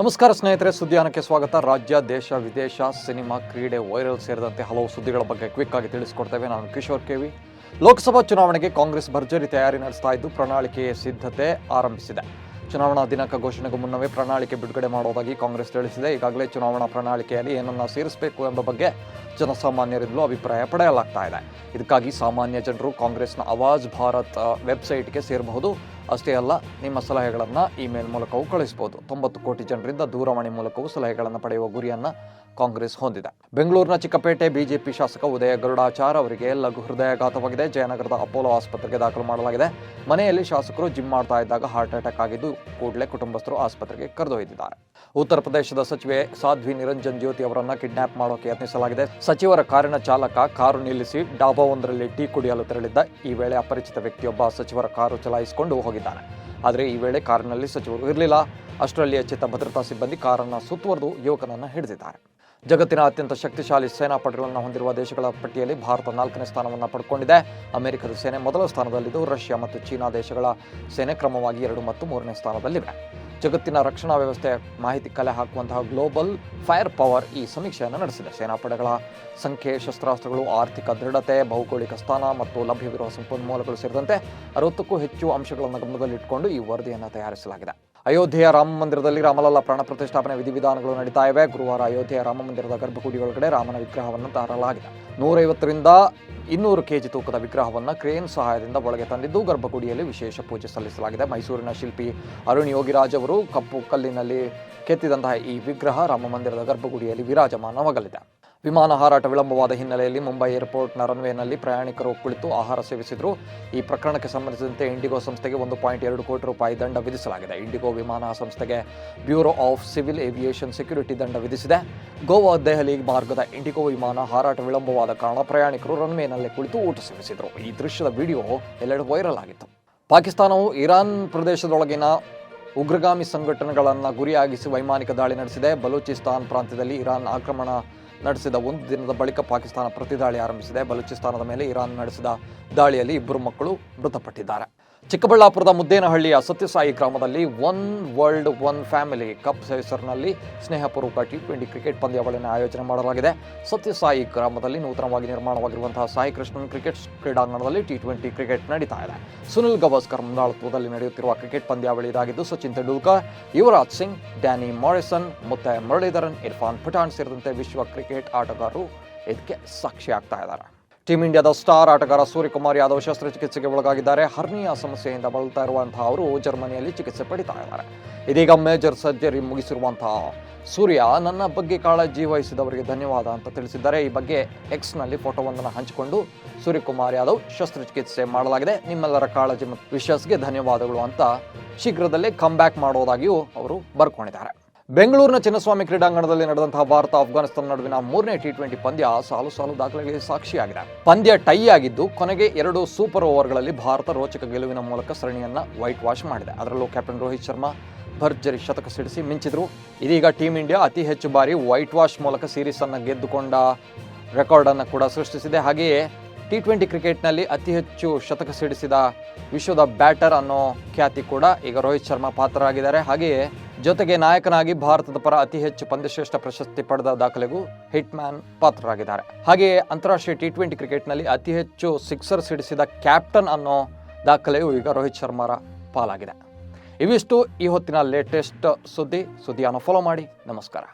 ನಮಸ್ಕಾರ ಸ್ನೇಹಿತರೆ, ಸುದ್ದಿಯಾನಕ್ಕೆ ಸ್ವಾಗತ. ರಾಜ್ಯ, ದೇಶ, ವಿದೇಶ, ಸಿನಿಮಾ, ಕ್ರೀಡೆ, ವೈರಲ್ ಸೇರಿದಂತೆ ಹಲವು ಸುದ್ದಿಗಳ ಬಗ್ಗೆ ಕ್ವಿಕ್ ಆಗಿ ತಿಳಿಸಿಕೊಡ್ತೇವೆ. ನಾನು ಕಿಶೋರ್ ಕೆವಿ ಲೋಕಸಭಾ ಚುನಾವಣೆಗೆ ಕಾಂಗ್ರೆಸ್ ಭರ್ಜರಿ ತಯಾರಿ ನಡೆಸ್ತಾ ಇದ್ದು, ಪ್ರಣಾಳಿಕೆಯ ಸಿದ್ಧತೆ ಆರಂಭಿಸಿದೆ. ಚುನಾವಣಾ ದಿನಾಂಕ ಘೋಷಣೆಗೂ ಮುನ್ನವೇ ಪ್ರಣಾಳಿಕೆ ಬಿಡುಗಡೆ ಮಾಡುವುದಾಗಿ ಕಾಂಗ್ರೆಸ್ ತಿಳಿಸಿದೆ. ಈಗಾಗಲೇ ಚುನಾವಣಾ ಪ್ರಣಾಳಿಕೆಯಲ್ಲಿ ಏನನ್ನ ಸೇರಿಸಬೇಕು ಎಂಬ ಬಗ್ಗೆ ಜನಸಾಮಾನ್ಯರಿಂದಲೂ ಅಭಿಪ್ರಾಯ ಪಡೆಯಲಾಗ್ತಾ ಇದೆ. ಇದಕ್ಕಾಗಿ ಸಾಮಾನ್ಯ ಜನರು ಕಾಂಗ್ರೆಸ್ನ ಆವಾಜ್ ಭಾರತ್ ವೆಬ್ಸೈಟ್ಗೆ ಸೇರಬಹುದು. ಅಷ್ಟೇ ಅಲ್ಲ, ನಿಮ್ಮ ಸಲಹೆಗಳನ್ನು ಇಮೇಲ್ ಮೂಲಕವೂ ಕಳಿಸಬಹುದು ತೊಂಬತ್ತು ಕೋಟಿ ಜನರಿಂದ ದೂರವಾಣಿ ಮೂಲಕವೂ ಸಲಹೆಗಳನ್ನು ಪಡೆಯುವ ಗುರಿಯನ್ನು ಕಾಂಗ್ರೆಸ್ ಹೊಂದಿದೆ. ಬೆಂಗಳೂರಿನ ಚಿಕ್ಕಪೇಟೆ ಬಿಜೆಪಿ ಶಾಸಕ ಉದಯ ಗರುಡಾಚಾರ್ ಅವರಿಗೆ ಲಘು ಹೃದಯಾಘಾತವಾಗಿದೆ. ಜಯನಗರದ ಅಪೋಲೋ ಆಸ್ಪತ್ರೆಗೆ ದಾಖಲು ಮಾಡಲಾಗಿದೆ. ಮನೆಯಲ್ಲಿ ಶಾಸಕರು ಜಿಮ್ ಮಾಡ್ತಾ ಇದ್ದಾಗ ಹಾರ್ಟ್ ಅಟ್ಯಾಕ್ ಆಗಿದ್ದು ಕೂಡಲೇ ಕುಟುಂಬಸ್ಥರು ಆಸ್ಪತ್ರೆಗೆ ಕರೆದೊಯ್ದಿದ್ದಾರೆ ಉತ್ತರ ಪ್ರದೇಶದ ಸಚಿವೆ ಸಾಧ್ವಿ ನಿರಂಜನ್ ಜ್ಯೋತಿ ಅವರನ್ನ ಕಿಡ್ನಾಪ್ ಮಾಡೋಕೆ ಯತ್ನಿಸಲಾಗಿದೆ. ಸಚಿವರ ಕಾರಿನ ಚಾಲಕ ಕಾರು ನಿಲ್ಲಿಸಿ ಡಾಬಾವೊಂದರಲ್ಲಿ ಟೀ ಕುಡಿಯಲು ತೆರಳಿದ್ದ ಈ ವೇಳೆ ಅಪರಿಚಿತ ವ್ಯಕ್ತಿಯೊಬ್ಬ ಸಚಿವರ ಕಾರು ಚಲಾಯಿಸಿಕೊಂಡು ಹೋಗಿದ್ದಾನೆ ಆದರೆ ಈ ವೇಳೆ ಕಾರಿನಲ್ಲಿ ಸಚಿವರು ಇರಲಿಲ್ಲ. ಅಷ್ಟರಲ್ಲಿ ಎಚ್ಚೆತ್ತ ಭದ್ರತಾ ಸಿಬ್ಬಂದಿ ಕಾರನ್ನು ಸುತ್ತುವರೆದು ಯುವಕನನ್ನು ಹಿಡಿದಿದ್ದಾರೆ. ಜಗತ್ತಿನ ಅತ್ಯಂತ ಶಕ್ತಿಶಾಲಿ ಸೇನಾ ಪಡೆಗಳನ್ನು ಹೊಂದಿರುವ ದೇಶಗಳ ಪಟ್ಟಿಯಲ್ಲಿ ಭಾರತ ನಾಲ್ಕನೇ ಸ್ಥಾನವನ್ನು ಪಡ್ಕೊಂಡಿದೆ. ಅಮೆರಿಕದ ಸೇನೆ ಮೊದಲ ಸ್ಥಾನದಲ್ಲಿದ್ದು ರಷ್ಯಾ ಮತ್ತು ಚೀನಾ ದೇಶಗಳ ಸೇನೆ ಕ್ರಮವಾಗಿ ಎರಡು ಮತ್ತು ಮೂರನೇ ಸ್ಥಾನದಲ್ಲಿವೆ. ಜಗತ್ತಿನ ರಕ್ಷಣಾ ವ್ಯವಸ್ಥೆ, ಮಾಹಿತಿ ಕಲೆ ಹಾಕುವಂತಹ ಗ್ಲೋಬಲ್ ಫೈರ್ ಪವರ್ ಈ ಸಮೀಕ್ಷೆಯನ್ನು ನಡೆಸಿದೆ. ಸೇನಾಪಡೆಗಳ ಸಂಖ್ಯೆ, ಶಸ್ತ್ರಾಸ್ತ್ರಗಳು, ಆರ್ಥಿಕ ದೃಢತೆ, ಭೌಗೋಳಿಕ ಸ್ಥಾನ ಮತ್ತು ಲಭ್ಯವಿರುವ ಸಂಪನ್ಮೂಲಗಳು ಸೇರಿದಂತೆ ಅರವತ್ತಕ್ಕೂ ಹೆಚ್ಚು ಅಂಶಗಳನ್ನು ಗಮನದಲ್ಲಿಟ್ಟುಕೊಂಡು ಈ ವರದಿಯನ್ನು ತಯಾರಿಸಲಾಗಿದೆ. ಅಯೋಧ್ಯೆಯ ರಾಮ ಮಂದಿರದಲ್ಲಿ ರಾಮಲಲ್ಲ ಪ್ರಾಣ ಪ್ರತಿಷ್ಠಾಪನೆ ವಿಧಿವಿಧಾನಗಳು ನಡೀತಾ ಇವೆ. ಗುರುವಾರ ಅಯೋಧ್ಯೆಯ ರಾಮ ಮಂದಿರದ ಗರ್ಭಗುಡಿ ಒಳಗಡೆ ರಾಮನ ವಿಗ್ರಹವನ್ನು ತರಲಾಗಿದೆ. ನೂರೈವತ್ತರಿಂದ ಇನ್ನೂರು ಕೆಜಿ ತೂಕದ ವಿಗ್ರಹವನ್ನು ಕ್ರೇನ್ ಸಹಾಯದಿಂದ ಒಳಗೆ ತಂದಿದ್ದು ಗರ್ಭಗುಡಿಯಲ್ಲಿ ವಿಶೇಷ ಪೂಜೆ ಸಲ್ಲಿಸಲಾಗಿದೆ. ಮೈಸೂರಿನ ಶಿಲ್ಪಿ ಅರುಣ್ ಯೋಗಿರಾಜ್ ಅವರು ಕಪ್ಪು ಕಲ್ಲಿನಲ್ಲಿ ಕೆತ್ತಿದಂತಹ ಈ ವಿಗ್ರಹ ರಾಮ ಮಂದಿರದ ಗರ್ಭಗುಡಿಯಲ್ಲಿ ವಿರಾಜಮಾನವಾಗಲಿದೆ. ವಿಮಾನ ಹಾರಾಟ ವಿಳಂಬವಾದ ಹಿನ್ನೆಲೆಯಲ್ಲಿ ಮುಂಬೈ ಏರ್ಪೋರ್ಟ್ನ ರನ್ವೇನಲ್ಲಿ ಪ್ರಯಾಣಿಕರು ಕುಳಿತು ಆಹಾರ ಸೇವಿಸಿದರು. ಈ ಪ್ರಕರಣಕ್ಕೆ ಸಂಬಂಧಿಸಿದಂತೆ ಇಂಡಿಗೋ ಸಂಸ್ಥೆಗೆ ಒಂದು ಪಾಯಿಂಟ್ ಎರಡು ಕೋಟಿ ರೂಪಾಯಿ ದಂಡ ವಿಧಿಸಲಾಗಿದೆ. ಇಂಡಿಗೋ ವಿಮಾನ ಸಂಸ್ಥೆಗೆ bureau of civil aviation security ದಂಡ ವಿಧಿಸಿದೆ. ಗೋವಾ, ದೆಹಲಿ ಮಾರ್ಗದ ಇಂಡಿಗೋ ವಿಮಾನ ಹಾರಾಟ ವಿಳಂಬವಾದ ಕಾರಣ ಪ್ರಯಾಣಿಕರು ರನ್ವೇನಲ್ಲಿ ಕುಳಿತು ಊಟ ಸೇವಿಸಿದರು. ಈ ದೃಶ್ಯದ ವಿಡಿಯೋ ಎಲ್ಲೆಡೆ ವೈರಲ್ ಆಗಿತ್ತು. ಪಾಕಿಸ್ತಾನವು ಇರಾನ್ ಪ್ರದೇಶದೊಳಗಿನ ಉಗ್ರಗಾಮಿ ಸಂಘಟನೆಗಳನ್ನು ಗುರಿಯಾಗಿಸಿ ವೈಮಾನಿಕ ದಾಳಿ ನಡೆಸಿದೆ. ಬಲೂಚಿಸ್ತಾನ್ ಪ್ರಾಂತ್ಯದಲ್ಲಿ ಇರಾನ್ ಆಕ್ರಮಣ ನಡೆಸಿದ ಒಂದು ದಿನದ ಬಳಿಕ ಪಾಕಿಸ್ತಾನ ಪ್ರತಿದಾಳಿ ಆರಂಭಿಸಿದೆ. ಬಲೂಚಿಸ್ತಾನದ ಮೇಲೆ ಇರಾನ್ ನಡೆಸಿದ ದಾಳಿಯಲ್ಲಿ ಇಬ್ಬರು ಮಕ್ಕಳು ಮೃತಪಟ್ಟಿದ್ದಾರೆ. ಚಿಕ್ಕಬಳ್ಳಾಪುರದ ಮುದ್ದೇನಹಳ್ಳಿಯ ಸತ್ಯಸಾಯಿ ಗ್ರಾಮದಲ್ಲಿ one world one family cup ಹೆಸರಿನಲ್ಲಿ ಸ್ನೇಹಪೂರ್ವಕ ಟಿ ಟ್ವೆಂಟಿ ಕ್ರಿಕೆಟ್ ಪಂದ್ಯಾವಳಿಯನ್ನು ಆಯೋಜನೆ ಮಾಡಲಾಗಿದೆ. ಸತ್ಯಸಾಯಿ ಗ್ರಾಮದಲ್ಲಿ ನೂತನವಾಗಿ ನಿರ್ಮಾಣವಾಗಿರುವಂತಹ ಸಾಯಿ ಕೃಷ್ಣನ್ ಕ್ರಿಕೆಟ್ ಕ್ರೀಡಾಂಗಣದಲ್ಲಿ ಟಿ ಟ್ವೆಂಟಿ ಕ್ರಿಕೆಟ್ ನಡೀತಾ ಇದೆ. ಸುನಿಲ್ ಗವಾಸ್ಕರ್ ಮುಂದಾಳತ್ವದಲ್ಲಿ ನಡೆಯುತ್ತಿರುವ ಕ್ರಿಕೆಟ್ ಪಂದ್ಯಾವಳಿ ಇದಾಗಿದ್ದು, ಸಚಿನ್ ತೆಂಡೂಲ್ಕರ್, ಯುವರಾಜ್ ಸಿಂಗ್, ಡ್ಯಾನಿ ಮಾರಿಸನ್, ಮುತ್ತೆ ಮುರಳೀಧರನ್, ಇರ್ಫಾನ್ ಪಠಾಣ್ ಸೇರಿದಂತೆ ವಿಶ್ವ ಕ್ರಿಕೆಟ್ ಆಟಗಾರರು ಇದಕ್ಕೆ ಸಾಕ್ಷಿಯಾಗ್ತಾ ಇದ್ದಾರೆ. ಟೀಂ ಇಂಡಿಯಾದ ಸ್ಟಾರ್ ಆಟಗಾರ ಸೂರ್ಯಕುಮಾರ್ ಯಾದವ್ ಶಸ್ತ್ರಚಿಕಿತ್ಸೆಗೆ ಒಳಗಾಗಿದ್ದಾರೆ. ಹರ್ನಿಯಾ ಸಮಸ್ಯೆಯಿಂದ ಬಳಲ್ತಾ ಇರುವಂತಹ ಅವರು ಜರ್ಮನಿಯಲ್ಲಿ ಚಿಕಿತ್ಸೆ ಪಡಿತಾ ಇದ್ದಾರೆ. ಇದೀಗ ಮೇಜರ್ ಸರ್ಜರಿ ಮುಗಿಸಿರುವಂತಹ ಸೂರ್ಯ, ನನ್ನ ಬಗ್ಗೆ ಕಾಳಜಿ ವಹಿಸಿದವರಿಗೆ ಧನ್ಯವಾದ ಅಂತ ತಿಳಿಸಿದ್ದಾರೆ. ಈ ಬಗ್ಗೆ ಎಕ್ಸ್ನಲ್ಲಿ ಫೋಟೋವೊಂದನ್ನು ಹಂಚಿಕೊಂಡು ಸೂರ್ಯಕುಮಾರ್ ಯಾದವ್ ಶಸ್ತ್ರಚಿಕಿತ್ಸೆ ಮಾಡಲಾಗಿದೆ. ನಿಮ್ಮೆಲ್ಲರ ಕಾಳಜಿ ಮತ್ತು ವಿಶ್ವಾಸ್ಗೆ ಧನ್ಯವಾದಗಳು ಅಂತ ಶೀಘ್ರದಲ್ಲೇ ಕಮ್ ಬ್ಯಾಕ್ ಮಾಡೋದಾಗಿಯೂ ಅವರು ಬರ್ಕೊಂಡಿದ್ದಾರೆ. ಬೆಂಗಳೂರಿನ ಚಿನ್ನಸ್ವಾಮಿ ಕ್ರೀಡಾಂಗಣದಲ್ಲಿ ನಡೆದಂತಹ ಭಾರತ ಅಫ್ಘಾನಿಸ್ತಾನ ನಡುವಿನ ಮೂರನೇ ಟಿ ಟ್ವೆಂಟಿ ಪಂದ್ಯ ಸಾಲು ಸಾಲು ದಾಖಲೆಗಳಿಗೆ ಸಾಕ್ಷಿಯಾಗಿದೆ. ಪಂದ್ಯ ಟೈ ಆಗಿದ್ದು ಕೊನೆಗೆ ಎರಡು ಸೂಪರ್ ಓವರ್ಗಳಲ್ಲಿ ಭಾರತ ರೋಚಕ ಗೆಲುವಿನ ಮೂಲಕ ಸರಣಿಯನ್ನ ವೈಟ್ ವಾಶ್ ಮಾಡಿದೆ. ಅದರಲ್ಲೂ ಕ್ಯಾಪ್ಟನ್ ರೋಹಿತ್ ಶರ್ಮಾ ಭರ್ಜರಿ ಶತಕ ಸಿಡಿಸಿ ಮಿಂಚಿದ್ರು. ಇದೀಗ ಟೀಂ ಇಂಡಿಯಾ ಅತಿ ಹೆಚ್ಚು ಬಾರಿ ವೈಟ್ ವಾಶ್ ಮೂಲಕ ಸೀರೀಸ್ ಅನ್ನು ಗೆದ್ದುಕೊಂಡ ರೆಕಾರ್ಡ್ ಅನ್ನು ಕೂಡ ಸೃಷ್ಟಿಸಿದೆ. ಹಾಗೆಯೇ ಟಿ ಟ್ವೆಂಟಿ ಕ್ರಿಕೆಟ್ನಲ್ಲಿ ಅತಿ ಹೆಚ್ಚು ಶತಕ ಸಿಡಿಸಿದ ವಿಶ್ವದ ಬ್ಯಾಟರ್ ಅನ್ನೋ ಖ್ಯಾತಿ ಕೂಡ ಈಗ ರೋಹಿತ್ ಶರ್ಮಾ ಪಾತ್ರರಾಗಿದ್ದಾರೆ. ಹಾಗೆಯೇ ಜೊತೆಗೆ ನಾಯಕನಾಗಿ ಭಾರತದ ಪರ ಅತಿ ಹೆಚ್ಚು ಪಂದ್ಯಶ್ರೇಷ್ಠ ಪ್ರಶಸ್ತಿ ಪಡೆದ ದಾಖಲೆಗೂ ಹಿಟ್ ಮ್ಯಾನ್ ಪಾತ್ರರಾಗಿದ್ದಾರೆ. ಹಾಗೆಯೇ ಅಂತಾರಾಷ್ಟ್ರೀಯ ಟಿ ಟ್ವೆಂಟಿ ಕ್ರಿಕೆಟ್ನಲ್ಲಿ ಅತಿ ಹೆಚ್ಚು ಸಿಕ್ಸರ್ ಸಿಡಿಸಿದ ಕ್ಯಾಪ್ಟನ್ ಅನ್ನೋ ದಾಖಲೆಯು ಈಗ ರೋಹಿತ್ ಶರ್ಮಾರ ಪಾಲಾಗಿದೆ. ಇವಿಷ್ಟು ಈ ಹೊತ್ತಿನ ಲೇಟೆಸ್ಟ್ ಸುದ್ದಿ. ಸುದ್ದಿಯನ್ನು ಫಾಲೋ ಮಾಡಿ. ನಮಸ್ಕಾರ.